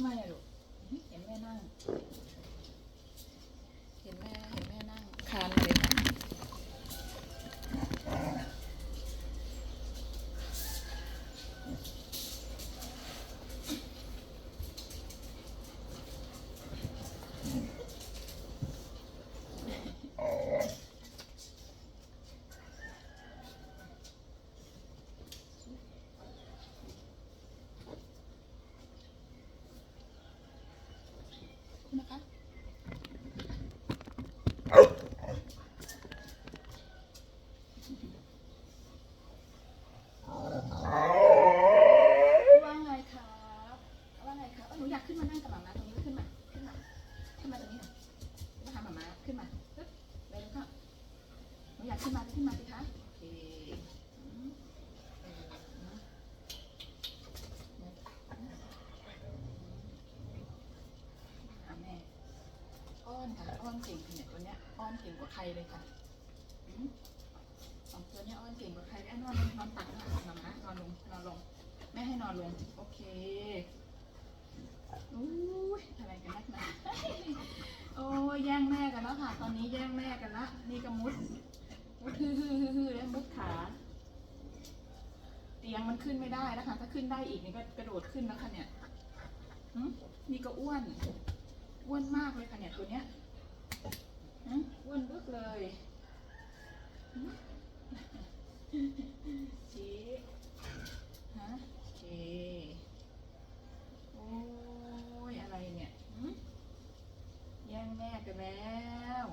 ไม่อะลูกเห็นแม่นั่ง เห็นแม่เห็นแม่นั่งคานเลยนะนะคะ ว่าไงครับว่าไงครับเอ้ยหนูอยากขึ้นมานั่งกับหมาม้าตรงนี้ขึ้นมา ขึ้นมา ขึ้นมาตรงนี้หน่อยมาหาหมาม้าขึ้นมาปึ๊บไปแล้วก็ หนูอยากขึ้นมาขึ้นมาสิคะแม่อ้อนค่ะอ้อนเก่งค่ะเนี่ยตัวเนี้ยอ้อนเก่งกว่าใครเลยค่ะสองตัวเนี้ยอ้อนเก่งกว่าใครแล้วนอนลงนอนตักหน้าหมาม้านอนลงนอนลงแม่ให้นอนลงโอเคอุ้ยอะไรกันนักหนาโอ้ยแย่งแม่กันแล้วค่ะ ตอนนี้แย่งแม่กันละนี่ก็มุด มุดฮือฮือฮือฮือแล้วมุดขา เตียงมันขึ้นไม่ได้แล้วค่ะถ้าขึ้นได้อีกนี่ก็กระโดดขึ้นแล้วค่ะเนี่ยนี่ก็อ้วน อ้วนมากเลยค่ะเนี่ยตัวเนี้ยอ้วนบึกเลยหึชี้ ฮะโอเค โอ้ย อะไรเนี่ยหึแย่งแม่ไปแล้ว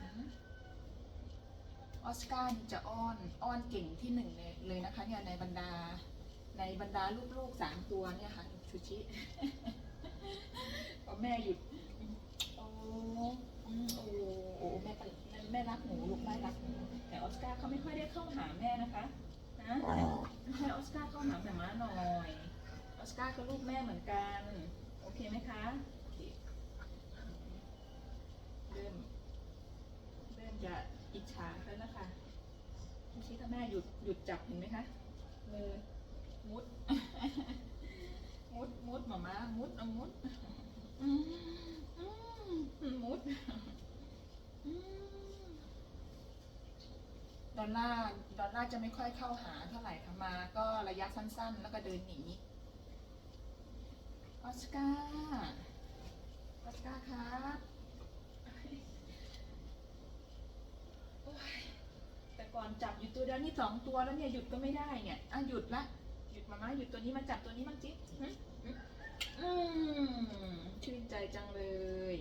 หึ ออสการ์นี่จะอ้อนอ้อนเก่งที่หนึ่งเลยเลยนะคะเนี่ยในบรรดาในบรรดาลูกๆสามตัวเนี่ยค่ะชูชิพอแม่หยุดโอ้อืมโอ้โอ้แม่ปะแม่รักหนูลูกแม่รักหนูแต่ออสการ์เขาไม่ค่อยได้เข้าหาแม่นะคะนะให้ออสการ์เข้าหาแม่ม้าหน่อยออสการ์ก็ลูกแม่เหมือนกันโอเคไหมคะโอเคเริ่มเริ่มจะ อิจฉาแล้วนะคะชี้ถ้าแม่หยุดหยุดจับเห็นไหมคะมือมุด มุดมุดหมามามุดเอามุดมุดดอลลาร์ดอลลาร์จะไม่ค่อยเข้าหาเท่าไหร่ค่ะมาก็ระยะสั้นๆ แล้วก็เดินหนีออสการ์ออสการ์ครับโอ๊ยแต่ก่ อนจับอยู่ตัวเดียวนี่สองตัวแล้วเนี่ยหยุดก็ไม่ได้เนี่ยอะหยุดละหยุดมามาหยุดตัวนี้มาจับตัวนี้มั่งจิหึหึอืมชื่นใจจังเลย